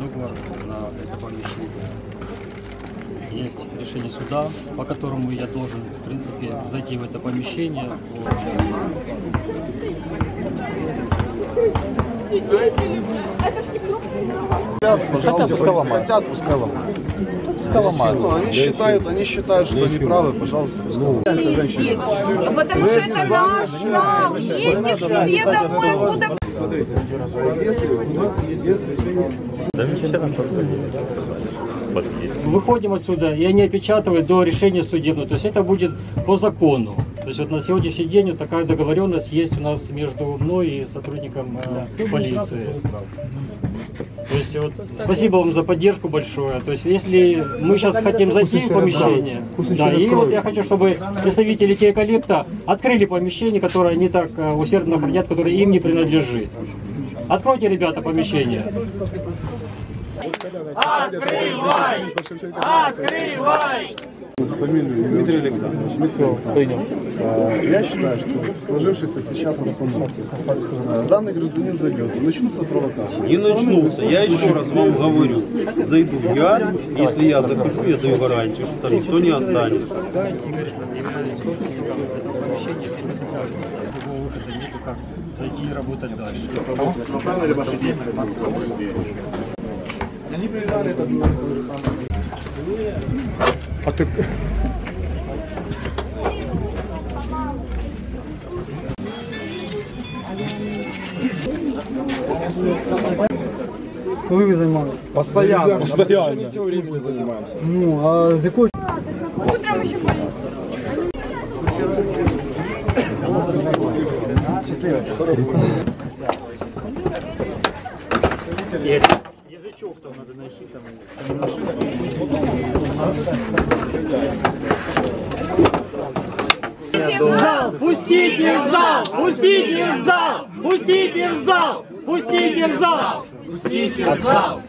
договор на это помещение. Есть решение суда, по которому я должен, в принципе, зайти в это помещение. Вот. Хотят, пускай ломают. Хотят, пускай ломают. Пускай ломают. Ну, они считают, они считают, что они правы, пожалуйста, пускай ломают. Потому что это наш зал. Едьте к себе домой, откуда Выходим отсюда, и они опечатывают до решения судебного. То есть это будет по закону. То есть вот на сегодняшний день вот такая договоренность есть у нас между мной и сотрудником э, полиции. Есть вот спасибо вам за поддержку большое. То есть если мы сейчас хотим зайти в помещение, да, и вот я хочу, чтобы представители Теокалипта открыли помещение, которое они так э, усердно хранят, которое им не принадлежит. Откройте, ребята, помещение. Дмитрий Александрович. Э, Я считаю, что в сложившейся сейчас обстановке э, данный гражданин зайдет, и начнутся провокации. Не начнутся. Я еще раз вам говорю, зайду я, если я захожу, я даю гарантию, что там никто не останется. Да, Игорь является собственником этого помещения, в принципе, другого выхода нету, как зайти и работать дальше. Коли ви займалися? Постоянно, постоянно. все время мы занимаемся. Ну, а з якої утром еще полиция. Язычок там надо найти. Там. Зал, Пустите в зал! Пустите в зал! Пустите в зал! Пустите в зал! Пустите в зал!